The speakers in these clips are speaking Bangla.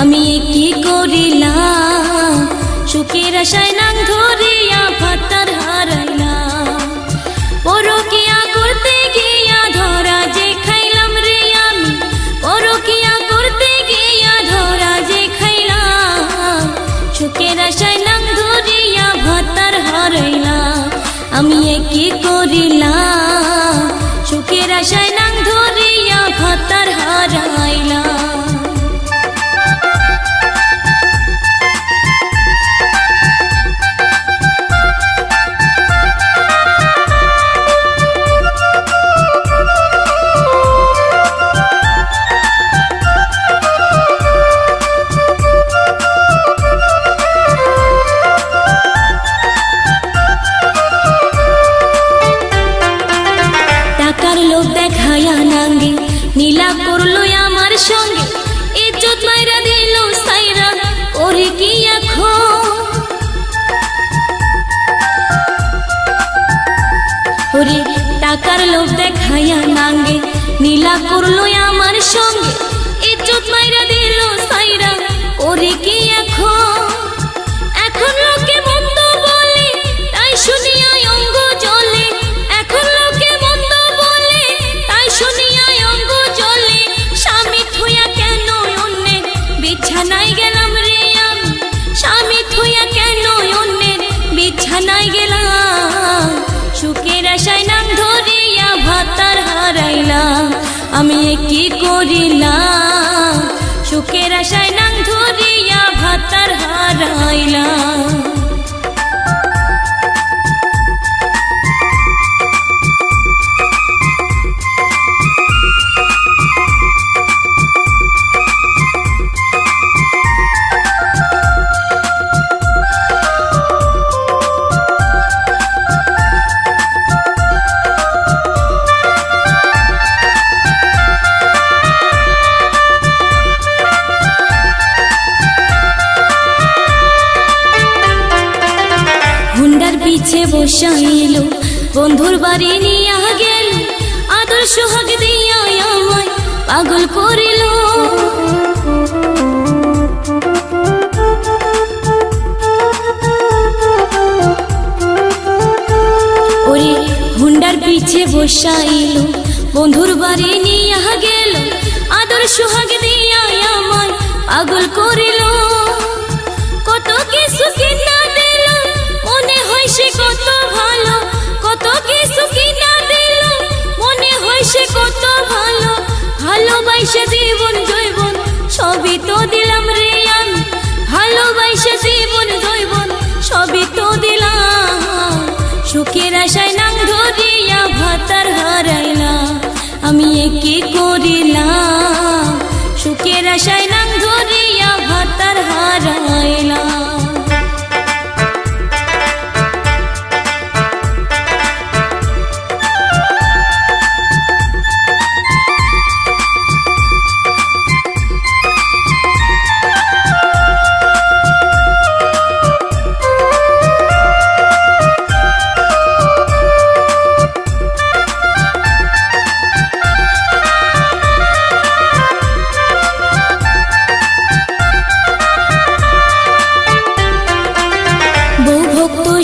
আমি এ কি করিলাম। সুখের আশায় নাং ধরিয়া ভাতার হারাইলাম। পরকিয়া করতে গিয়া ধরা যে খাইলাম রে আমি। পরকিয়া করতে গিয়া ধরা যে খাইলাম। সুখের আশায় নাং ধরিয়া ভাতার হারাইলাম। আমি কি করিলাম। করল আমার সঙ্গে। ইজ্জত মাইরা দিল সাইরা, ওরে কি এখন? ওরে টাকার লোভ দেখায়া নাঙ্গে, নীলা করল আমার সঙ্গে। ইজ্জত মাইরা দিল সাইরা, ওরে কি এখন? করিলাম সুখের আশায় নাং ধরিয়া ভাতার হারাইলাম। পিছে বসাইল। বন্ধুর বাড়ি নিয়া গেল আদর সোহাগ দিয়া আমায় পাগল করিল। ওরে হুন্ডার পিছে বসাইল, বন্ধুর বাড়ি নিয়া গেল আদর সোহাগ দিয়া আমায় পাগল করিল। আমি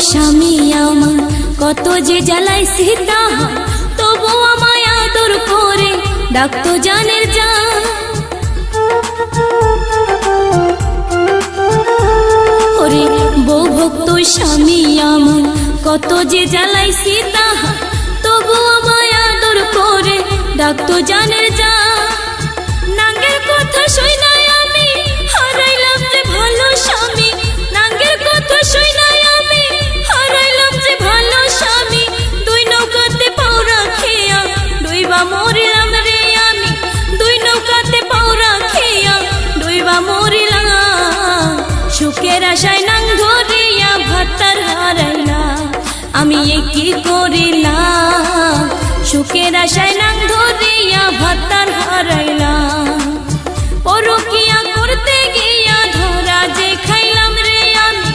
স্বামী আমার, কত যে সীতা। তবু আমায় আদর করে, ডাকতো জানের যা। ওরে বউ ভক্ত স্বামী আমার, কত যে জ্বালাই সীতা। তবু আমায় আদর করে, ডাকতো জানের সুখের আশায় নাং ধরিয়া ভাতার হারাইলাম আমি কি করিলাম? সুখের আশায় নাং ধরিয়া ভাতার হারাইলাম। পরকিয়া করতে গিয়া ধরা যে খাইলাম রে আমি।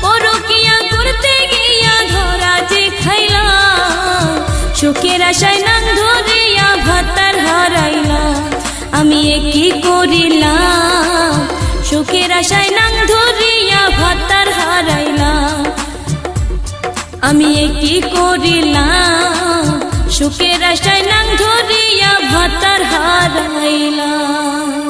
পরকিয়া করতে গিয়া ধরা যে খাইলাম। সুখের আশায় নাং ধরিয়া ভাতার হারাইলাম। আমি কি করিলাম? সুখের আশায় নাং ভাতার হারাইলাম। আমি কি করিলাম? সুখের আশায় নাম ধরিয়া ভাতার হারাইলাম।